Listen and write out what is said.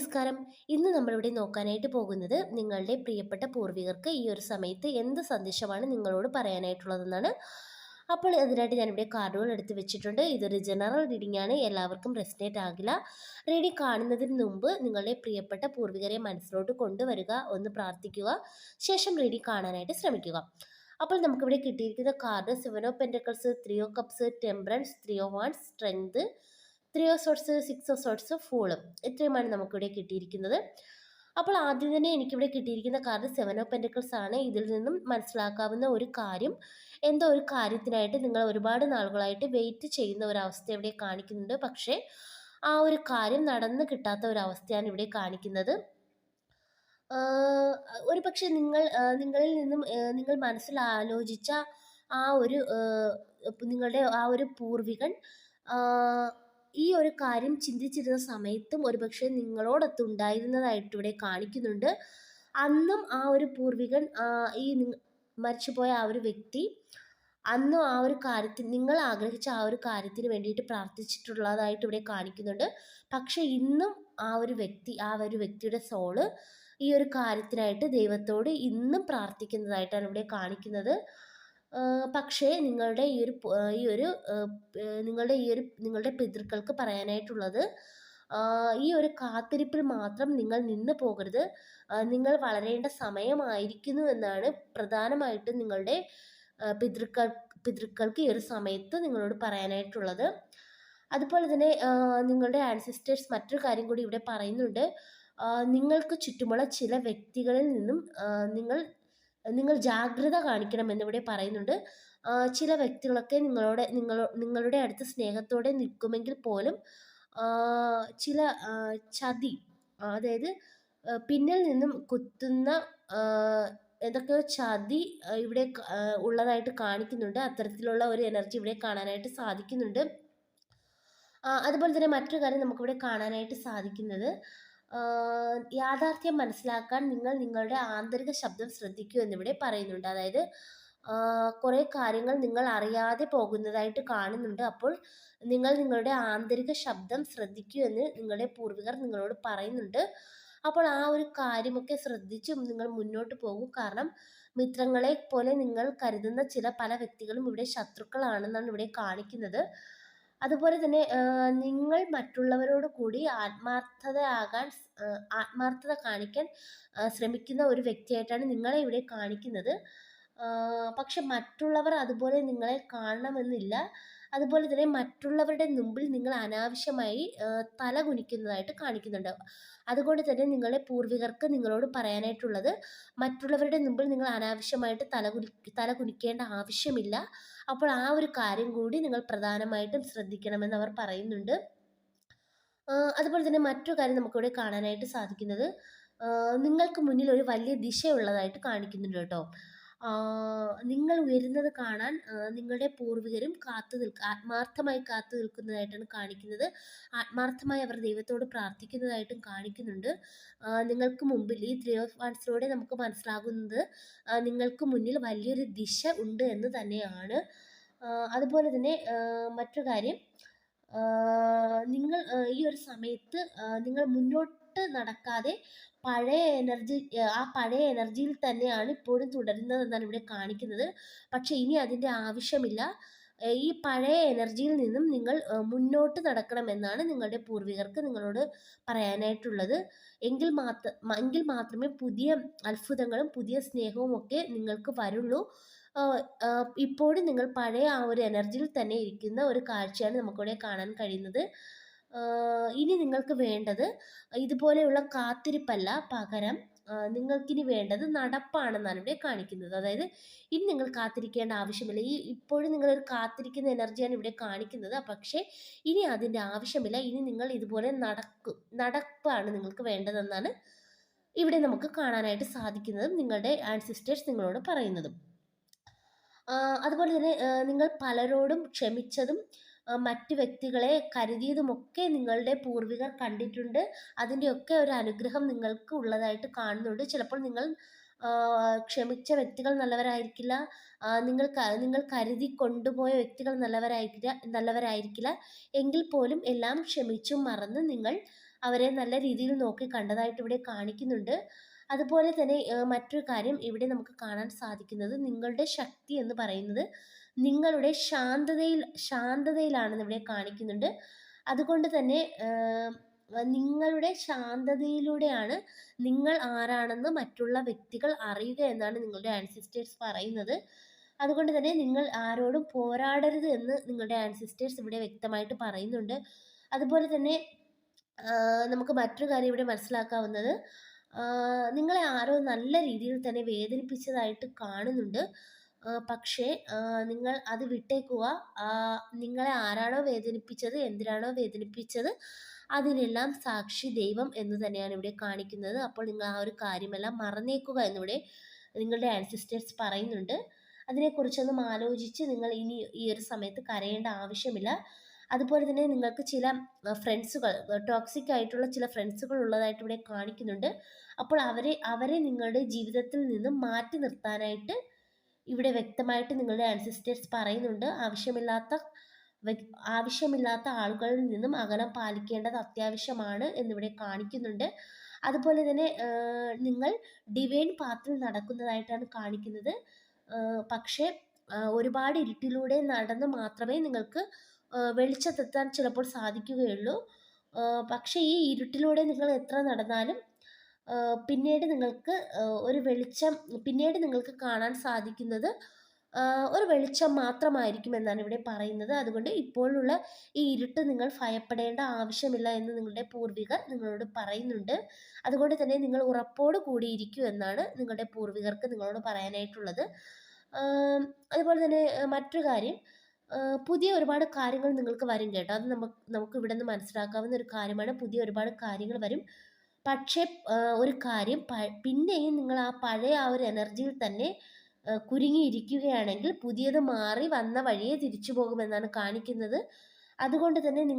നമസ്കാരം. ഇന്ന് നമ്മളിവിടെ നോക്കാനായിട്ട് പോകുന്നത് നിങ്ങളുടെ പ്രിയപ്പെട്ട പൂർവികർക്ക് ഈ ഒരു സമയത്ത് എന്ത് സന്ദേശമാണ് നിങ്ങളോട് പറയാനായിട്ടുള്ളതെന്നാണ്. അപ്പോൾ അതിനായിട്ട് ഞാനിവിടെ കാർഡുകൾ എടുത്ത് വെച്ചിട്ടുണ്ട്. ഇതൊരു ജനറൽ റീഡിംഗ് ആണ്. എല്ലാവർക്കും റെസിനേറ്റ് ആകില്ല. റീഡിംഗ് കാണുന്നതിന് മുമ്പ് നിങ്ങളുടെ പ്രിയപ്പെട്ട പൂർവികരെ മനസ്സിലോട്ട് കൊണ്ടുവരിക ഒന്ന് പ്രാർത്ഥിക്കുക ശേഷം റീഡിംഗ് കാണാനായിട്ട് ശ്രമിക്കുക. അപ്പോൾ നമുക്കിവിടെ കിട്ടിയിരിക്കുന്ന card seven of pentacles three of cups temperance three of wands strength three of swords six of swords fool. ഇത്രയുമാണ് നമുക്കിവിടെ കിട്ടിയിരിക്കുന്നത്. അപ്പോൾ ആദ്യം തന്നെ എനിക്കിവിടെ കിട്ടിയിരിക്കുന്ന കാർഡ് സെവൻ ഓഫ് പെന്റക്കിൾസ് ആണ്. ഇതിൽ നിന്നും മനസ്സിലാക്കാവുന്ന ഒരു കാര്യം എന്തോ ഒരു കാര്യത്തിനായിട്ട് നിങ്ങൾ ഒരുപാട് നാളുകളായിട്ട് വെയിറ്റ് ചെയ്യുന്ന ഒരു അവസ്ഥ ഇവിടെ കാണിക്കുന്നുണ്ട്. പക്ഷേ ആ ഒരു കാര്യം നടന്നു കിട്ടാത്ത ഒരു അവസ്ഥയാണ് ഇവിടെ കാണിക്കുന്നത്. ഒരു പക്ഷേ നിങ്ങൾ നിങ്ങളിൽ നിന്നും നിങ്ങൾ മനസ്സിൽ ആലോചിച്ച ആ ഒരു നിങ്ങളുടെ ആ ഒരു പൂർവികൻ ഈ ഒരു കാര്യം ചിന്തിച്ചിരുന്ന സമയത്തും ഒരുപക്ഷെ നിങ്ങളോടൊത്ത് ഉണ്ടായിരുന്നതായിട്ട് ഇവിടെ കാണിക്കുന്നുണ്ട്. അന്നും ആ ഒരു പൂർവികൻ ഈ മരിച്ചുപോയ ആ ഒരു വ്യക്തി അന്നും ആ ഒരു കാര്യത്തിന് നിങ്ങൾ ആഗ്രഹിച്ച ആ ഒരു കാര്യത്തിന് വേണ്ടിയിട്ട് പ്രാർത്ഥിച്ചിട്ടുള്ളതായിട്ട് ഇവിടെ കാണിക്കുന്നുണ്ട്. പക്ഷെ ഇന്നും ആ ഒരു വ്യക്തി ആ ഒരു വ്യക്തിയുടെ സോൾ ഈ ഒരു കാര്യത്തിനായിട്ട് ദൈവത്തോട് ഇന്നും പ്രാർത്ഥിക്കുന്നതായിട്ടാണ് ഇവിടെ കാണിക്കുന്നത്. പക്ഷേ നിങ്ങളുടെ ഈ ഒരു ഈ ഒരു നിങ്ങളുടെ ഈ ഒരു നിങ്ങളുടെ പിതൃക്കൾക്ക് പറയാനായിട്ടുള്ളത് ഈ ഒരു കാത്തിരിപ്പിൽ മാത്രം നിങ്ങൾ നിന്ന് പോകരുത്. നിങ്ങൾ വളരേണ്ട സമയമായിരിക്കുന്നു എന്നാണ് പ്രധാനമായിട്ടും നിങ്ങളുടെ പിതൃക്കൾ പിതൃക്കൾക്ക് ഈ ഒരു സമയത്ത് നിങ്ങളോട് പറയാനായിട്ടുള്ളത്. അതുപോലെ തന്നെ നിങ്ങളുടെ ആൻസിസ്റ്റേഴ്സ് മറ്റൊരു കാര്യം കൂടി ഇവിടെ പറയുന്നുണ്ട്. നിങ്ങൾക്ക് ചുറ്റുമുള്ള ചില വ്യക്തികളിൽ നിന്നും നിങ്ങൾ നിങ്ങൾ ജാഗ്രത കാണിക്കണം എന്നിവിടെ പറയുന്നുണ്ട്. ചില വ്യക്തികളൊക്കെ നിങ്ങളോട് നിങ്ങൾ നിങ്ങളുടെ അടുത്ത് സ്നേഹത്തോടെ നിൽക്കുമെങ്കിൽ പോലും ചില ചതി അതായത് പിന്നിൽ നിന്നും കുത്തുന്ന എന്തൊക്കെയോ ചതി ഇവിടെ ഉള്ളതായിട്ട് കാണിക്കുന്നുണ്ട്. അത്തരത്തിലുള്ള ഒരു എനർജി ഇവിടെ കാണാനായിട്ട് സാധിക്കുന്നുണ്ട്. അതുപോലെ തന്നെ മറ്റൊരു കാര്യം നമുക്കിവിടെ കാണാനായിട്ട് സാധിക്കുന്നത് യാഥാർത്ഥ്യം മനസ്സിലാക്കാൻ നിങ്ങൾ നിങ്ങളുടെ ആന്തരിക ശബ്ദം ശ്രദ്ധിക്കൂ എന്നിവിടെ പറയുന്നുണ്ട്. അതായത് കുറേ കാര്യങ്ങൾ നിങ്ങൾ അറിയാതെ പോകുന്നതായിട്ട് കാണുന്നുണ്ട്. അപ്പോൾ നിങ്ങൾ നിങ്ങളുടെ ആന്തരിക ശബ്ദം ശ്രദ്ധിക്കൂ എന്ന് നിങ്ങളുടെ പൂർവികർ നിങ്ങളോട് പറയുന്നുണ്ട്. അപ്പോൾ ആ ഒരു കാര്യമൊക്കെ ശ്രദ്ധിച്ചും നിങ്ങൾ മുന്നോട്ട് പോകും. കാരണം മിത്രങ്ങളെ പോലെ നിങ്ങൾ കരുതുന്ന ചില പല വ്യക്തികളും ഇവിടെ ശത്രുക്കളാണെന്നാണ് ഇവിടെ കാണിക്കുന്നത്. അതുപോലെ തന്നെ നിങ്ങൾ മറ്റുള്ളവരോട് കൂടി ആത്മാർത്ഥതയാകാൻ ആത്മാർത്ഥത കാണിക്കാൻ ശ്രമിക്കുന്ന ഒരു വ്യക്തിയായിട്ടാണ് നിങ്ങളെ ഇവിടെ കാണിക്കുന്നത്. പക്ഷെ മറ്റുള്ളവർ അതുപോലെ നിങ്ങളെ കാണണമെന്നില്ല. അതുപോലെ തന്നെ മറ്റുള്ളവരുടെ മുമ്പിൽ നിങ്ങൾ അനാവശ്യമായി തല കുനിക്കുന്നതായിട്ട് കാണിക്കുന്നുണ്ട്. അതുകൊണ്ട് തന്നെ നിങ്ങളുടെ പൂർവികർക്ക് നിങ്ങളോട് പറയാനായിട്ടുള്ളത് മറ്റുള്ളവരുടെ മുമ്പിൽ നിങ്ങൾ അനാവശ്യമായിട്ട് തല കുനി തല കുനിക്കേണ്ട ആവശ്യമില്ല. അപ്പോൾ ആ ഒരു കാര്യം കൂടി നിങ്ങൾ പ്രധാനമായിട്ടും ശ്രദ്ധിക്കണമെന്ന് അവർ പറയുന്നുണ്ട്. അതുപോലെ തന്നെ മറ്റൊരു കാര്യം നമുക്കിവിടെ കാണാനായിട്ട് സാധിക്കുന്നത് നിങ്ങൾക്ക് മുന്നിൽ ഒരു വലിയ ദിശയുള്ളതായിട്ട് കാണിക്കുന്നുണ്ട് കേട്ടോ. നിങ്ങൾ ഉയരുന്നത് കാണാൻ നിങ്ങളുടെ പൂർവികരും കാത്തു നിൽക്കുക ആത്മാർത്ഥമായി കാത്തു നിൽക്കുന്നതായിട്ടാണ് കാണിക്കുന്നത്. ആത്മാർത്ഥമായി അവർ ദൈവത്തോട് പ്രാർത്ഥിക്കുന്നതായിട്ടും കാണിക്കുന്നുണ്ട്. നിങ്ങൾക്ക് മുമ്പിൽ ഈ ത്രീ ഓഫ് വാൺസിലൂടെ നമുക്ക് മനസ്സിലാകുന്നത് നിങ്ങൾക്ക് മുന്നിൽ വലിയൊരു ദിശ ഉണ്ട് എന്ന് തന്നെയാണ്. അതുപോലെ തന്നെ മറ്റൊരു കാര്യം നിങ്ങൾ ഈ ഒരു സമയത്ത് നിങ്ങൾ മുന്നോട്ട് നടക്കാതെ പഴയ എനർജി ആ പഴയ എനർജിയിൽ തന്നെയാണ് ഇപ്പോഴും തുടരുന്നത് എന്നാണ് ഇവിടെ കാണിക്കുന്നത്. പക്ഷെ ഇനി അതിന്റെ ആവശ്യമില്ല. ഈ പഴയ എനർജിയിൽ നിന്നും നിങ്ങൾ മുന്നോട്ട് നടക്കണമെന്നാണ് നിങ്ങളുടെ പൂർവികർക്ക് നിങ്ങളോട് പറയാനായിട്ടുള്ളത്. എങ്കിൽ മാത്രം എങ്കിൽ മാത്രമേ പുതിയ അത്ഭുതങ്ങളും പുതിയ സ്നേഹവും ഒക്കെ നിങ്ങൾക്ക് വരുള്ളൂ. ഇപ്പോഴും നിങ്ങൾ പഴയ ആ ഒരു എനർജിയിൽ തന്നെ ഇരിക്കുന്ന ഒരു കാഴ്ചയാണ് നമുക്കിവിടെ കാണാൻ കഴിയുന്നത്. ഇനി നിങ്ങൾക്ക് വേണ്ടത് ഇതുപോലെയുള്ള കാത്തിരിപ്പല്ല പകരം നിങ്ങൾക്കിനി വേണ്ടത് നടപ്പാണെന്നാണ് ഇവിടെ കാണിക്കുന്നത്. അതായത് ഇനി നിങ്ങൾ കാത്തിരിക്കേണ്ട ആവശ്യമില്ല. ഈ ഇപ്പോഴും നിങ്ങളൊരു കാത്തിരിക്കുന്ന എനർജിയാണ് ഇവിടെ കാണിക്കുന്നത്. പക്ഷേ ഇനി അതിന്റെ ആവശ്യമില്ല. ഇനി നിങ്ങൾ ഇതുപോലെ നടക്കും നടപ്പാണ് നിങ്ങൾക്ക് വേണ്ടതെന്നാണ് ഇവിടെ നമുക്ക് കാണാനായിട്ട് സാധിക്കുന്നതും നിങ്ങളുടെ ആൻസിസ്റ്റേഴ്സ് നിങ്ങളോട് പറയുന്നതും. അതുപോലെ തന്നെ നിങ്ങൾ പലരോടും ക്ഷമിച്ചതും മറ്റ് വ്യക്തികളെ കരുതിയതുമൊക്കെ നിങ്ങളുടെ പൂർവികർ കണ്ടിട്ടുണ്ട്. അതിന്റെയൊക്കെ ഒരു അനുഗ്രഹം നിങ്ങൾക്ക് ഉള്ളതായിട്ട് കാണുന്നുണ്ട്. ചിലപ്പോൾ നിങ്ങൾ ക്ഷമിച്ച വ്യക്തികൾ നല്ലവരായിരിക്കില്ല. നിങ്ങൾ നിങ്ങൾ കരുതി കൊണ്ടുപോയ വ്യക്തികൾ നല്ലവരായിരിക്കില്ല നല്ലവരായിരിക്കില്ല. എങ്കിൽ പോലും എല്ലാം ക്ഷമിച്ചും മറന്ന് നിങ്ങൾ അവരെ നല്ല രീതിയിൽ നോക്കി കണ്ടതായിട്ട് ഇവിടെ കാണിക്കുന്നുണ്ട്. അതുപോലെ തന്നെ മറ്റൊരു കാര്യം ഇവിടെ നമുക്ക് കാണാൻ സാധിക്കുന്നത് നിങ്ങളുടെ ശക്തി എന്ന് പറയുന്നത് നിങ്ങളുടെ ശാന്തതയിൽ ശാന്തതയിലാണെന്ന് ഇവിടെ കാണിക്കുന്നുണ്ട്. അതുകൊണ്ട് തന്നെ നിങ്ങളുടെ ശാന്തതയിലൂടെയാണ് നിങ്ങൾ ആരാണെന്ന് മറ്റുള്ള വ്യക്തികൾ അറിയുക എന്നാണ് നിങ്ങളുടെ ആൻസിസ്റ്റേഴ്സ് പറയുന്നത്. അതുകൊണ്ട് തന്നെ നിങ്ങൾ ആരോടും പോരാടരുത് എന്ന് നിങ്ങളുടെ ആൻസിസ്റ്റേഴ്സ് ഇവിടെ വ്യക്തമായിട്ട് പറയുന്നുണ്ട്. അതുപോലെ തന്നെ നമുക്ക് മറ്റൊരു കാര്യം ഇവിടെ മനസ്സിലാക്കാവുന്നത് നിങ്ങളെ ആരോ നല്ല രീതിയിൽ തന്നെ വേദനിപ്പിച്ചതായിട്ട് കാണുന്നുണ്ട്. പക്ഷേ നിങ്ങൾ അത് വിട്ടേക്കുക. നിങ്ങളെ ആരാണോ വേദനിപ്പിച്ചത്, എന്തിനാണോ വേദനിപ്പിച്ചത് അതിനെല്ലാം സാക്ഷി ദൈവം എന്ന് തന്നെയാണ് ഇവിടെ കാണിക്കുന്നത്. അപ്പോൾ നിങ്ങൾ ആ ഒരു കാര്യമെല്ലാം മറന്നേക്കുക എന്നിവിടെ നിങ്ങളുടെ ആൻസിസ്റ്റേഴ്സ് പറയുന്നുണ്ട്. അതിനെക്കുറിച്ചൊന്നും ആലോചിച്ച് നിങ്ങൾ ഇനി ഈ ഒരു സമയത്ത് കരയേണ്ട ആവശ്യമില്ല. അതുപോലെ തന്നെ നിങ്ങൾക്ക് ചില ഫ്രണ്ട്സുകൾ ടോക്സിക് ആയിട്ടുള്ള ചില ഫ്രണ്ട്സുകൾ ഉള്ളതായിട്ട് ഇവിടെ കാണിക്കുന്നുണ്ട്. അപ്പോൾ അവരെ അവരെ നിങ്ങളുടെ ജീവിതത്തിൽ നിന്നും മാറ്റി നിർത്താനായിട്ട് ഇവിടെ വ്യക്തമായിട്ട് നിങ്ങളുടെ ആൻസിസ്റ്റേഴ്സ് പറയുന്നുണ്ട്. ആവശ്യമില്ലാത്ത ആവശ്യമില്ലാത്ത ആളുകളിൽ നിന്നും അകലം പാലിക്കേണ്ടത് അത്യാവശ്യമാണ് എന്നിവിടെ കാണിക്കുന്നുണ്ട്. അതുപോലെ തന്നെ നിങ്ങൾ ഡിവൈൻ പാത്തിൽ നടക്കുന്നതായിട്ടാണ് കാണിക്കുന്നത്. പക്ഷേ ഒരുപാട് ഇരുട്ടിലൂടെ നടന്ന് മാത്രമേ നിങ്ങൾക്ക് വെളിച്ചത്തെത്താൻ ചിലപ്പോൾ സാധിക്കുകയുള്ളൂ. പക്ഷേ ഈ ഇരുട്ടിലൂടെ നിങ്ങൾ എത്ര നടന്നാലും പിന്നീട് നിങ്ങൾക്ക് ഒരു വെളിച്ചം പിന്നീട് നിങ്ങൾക്ക് കാണാൻ സാധിക്കുന്നത് ഒരു വെളിച്ചം മാത്രമായിരിക്കും എന്നാണ് ഇവിടെ പറയുന്നത്. അതുകൊണ്ട് ഇപ്പോഴുള്ള ഈ ഇരുട്ട് നിങ്ങൾ ഭയപ്പെടേണ്ട ആവശ്യമില്ല എന്ന് നിങ്ങളുടെ പൂർവികർ നിങ്ങളോട് പറയുന്നുണ്ട്. അതുകൊണ്ട് തന്നെ നിങ്ങൾ ഉറപ്പോട് കൂടി ഇരിക്കൂ എന്നാണ് നിങ്ങളുടെ പൂർവികർക്ക് നിങ്ങളോട് പറയാനായിട്ടുള്ളത്. അതുപോലെ തന്നെ മറ്റൊരു കാര്യം പുതിയ ഒരുപാട് കാര്യങ്ങൾ നിങ്ങൾക്ക് വരും കേട്ടോ. അത് നമുക്ക് നമുക്ക് ഇവിടെ നിന്ന് മനസ്സിലാക്കാവുന്ന ഒരു കാര്യമാണ്. പുതിയ ഒരുപാട് കാര്യങ്ങൾ വരും. പക്ഷേ ഒരു കാര്യം പിന്നെയും നിങ്ങൾ ആ പഴയ ആ ഒരു എനർജിയിൽ തന്നെ കുരുങ്ങിയിരിക്കുകയാണെങ്കിൽ പുതിയത് മാറി വന്ന വഴിയെ തിരിച്ചു പോകുമെന്നാണ് കാണിക്കുന്നത്. അതുകൊണ്ട് തന്നെ നിങ്ങൾ